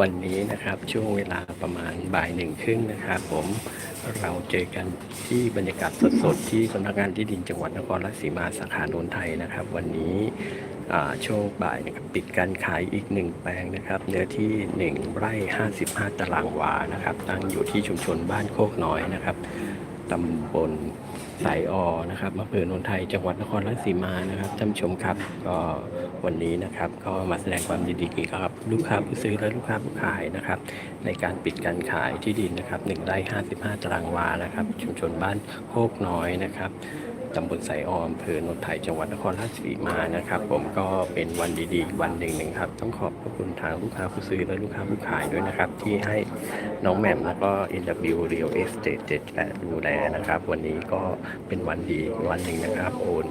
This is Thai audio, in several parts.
วันนี้นะครับช่วงเวลาประมาณบ่ายหนึ่งครึ่งนะครับผมเราเจอกันที่บรรยากาศสดๆ ที่สำนักงานที่ดินจังหวัดนครราชสีมาสาขาโนนไทยนะครับ วันนี้ช่วงบ่ายนะครับปิดการขายอีกหนึ่งแปลงนะครับเนื้อที่ 1 ไร่ 55 ตารางวานะครับ ตั้งอยู่ที่ชุมชนบ้านโคกน้อยนะครับ ตำบลสายออนะครับอำเภอโนนไทยจังหวัดนครราชสีมานะครับท่านชมครับก็วันนี้นะครับก็มาแสดงความยินดีกับลูกค้าผู้ซื้อและลูกค้าผู้ขายนะครับ ในการปิดการขายที่ดินนะครับ1ไร่55 ตารางวานะครับ ชุมชนบ้านโคกน้อยนะครับ ตำบลไสออมอำเภอโนนไทยจังหวัดนครราชสีมานะครับ ผมก็เป็นวันดีๆ วันหนึ่งหนึ่งครับ ต้องขอบพระคุณทางลูกค้าผู้ซื้อและลูกค้าผู้ขายด้วยนะครับ ที่ให้น้องแหม่มแล้วก็ NW Real Estate 78ดูแลนะครับ วันนี้ก็เป็นวันดีวันหนึ่งนะครับโอน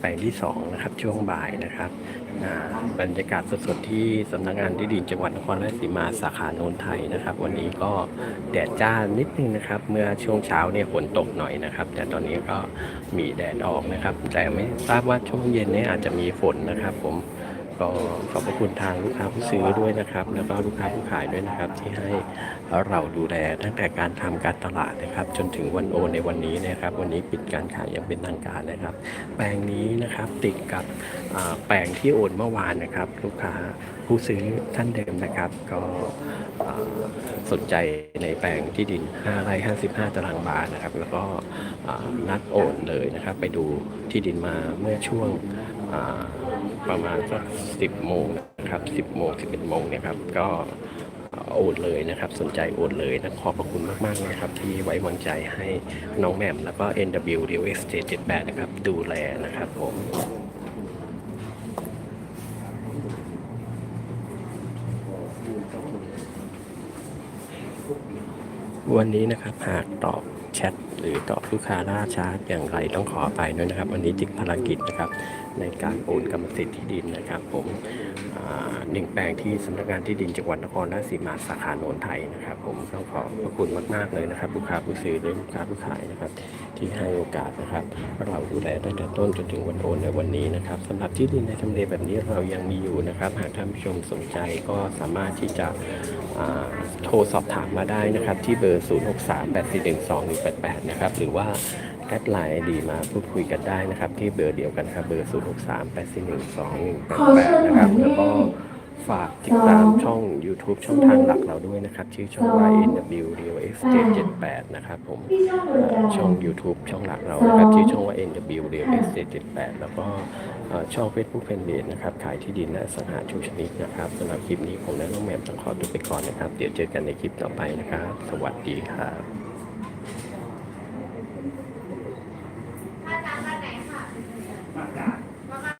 แปลงที่สองนะครับช่วงบ่ายนะครับบรรยากาศสดๆที่สำนักงานที่ดินจังหวัดนครราชสีมาสาขาโนนไทยนะครับ วันนี้ก็แดดจ้านิดนึงนะครับ เมื่อช่วงเช้าเนี่ยฝนตกหน่อยนะครับ แต่ตอนนี้ก็มีแดดออกนะครับ แต่ไม่ทราบว่าช่วงเย็นเนี่ยอาจจะมีฝนนะครับ ผม ก็ขอบพระคุณทางลูกค้าผู้ซื้อด้วยนะครับ แล้วก็ลูกค้าผู้ขายด้วยนะครับ ที่ให้เราดูแลตั้งแต่การทำการตลาดนะครับ จนถึงวันโอนในวันนี้นะครับ วันนี้ปิดการขายอย่างเป็นทางการนะครับ แปลงนี้นะครับติดกับแปลงที่โอนเมื่อวานนะครับ ลูกค้าผู้ซื้อท่านเดิมนะครับ ก็สนใจในแปลงที่ดิน 5 ไร่ 55 ตารางวานะครับ แล้วก็นัดโอนเลยนะครับ ไปดูที่ดินมาเมื่อช่วง ประมาณสักสิบโมงนะครับสิบโมงสิบเอ็ดโมงเนี่ยครับก็โอนเลยนะครับ สนใจโอนเลยนะขอบพระคุณมาก ๆ นะครับ ที่ไว้วางใจให้น้องแหม่มแล้วก็ NW Real Estate 78นะครับ ดูแลนะครับผม วันนี้นะครับหากตอบแชทหรือตอบลูกค้าล่าช้าอย่างไรต้องขออภัยด้วยนะครับ วันนี้ติดภารกิจนะครับในการโอนกรรมสิทธิ์ที่ดินนะครับ ผมหนึ่งแปลงที่สำนักงานที่ดินจังหวัดนครราชสีมาสาขาโนนไทยนะครับ ผมต้องขอบพระคุณมากๆเลยนะครับลูกค้าผู้ซื้อและลูกค้าผู้ขายนะครับ ที่ให้โอกาสนะครับ เราดูแลตั้งแต่ต้นจนถึงวันโอนในวันนี้นะครับสำหรับที่ดินในทำเลแบบนี้เรายังมีอยู่นะครับ หากท่านผู้ชมสนใจก็สามารถที่จะโทรสอบถามมาได้นะครับ ที่เบอร์0638412188 นะครับ หรือว่าแอดไลน์ดีมาพูดคุยกันได้นะครับ ที่เบอร์เดียวกันครับ เบอร์ 0638412188 นะครับ แล้วก็ ฝากติดตามช่อง YouTube ช่องทางหลักเราด้วยนะครับ ชื่อช่อง YNW Real Estate 78นะครับผมช่อง YouTube ช่องหลักเรานะครับที่ช่องว่า NW Real Estate 78แล้วก็เอ่อช่อง Facebook Fanpage นะครับขายที่ดินและอสังหาทุกชนิดนะครับสำหรับคลิปนี้ผมและน้องแหม่มต้องขอตัวไปก่อนนะครับ เดี๋ยวเจอกันในคลิปต่อไปนะครับ สวัสดีครับ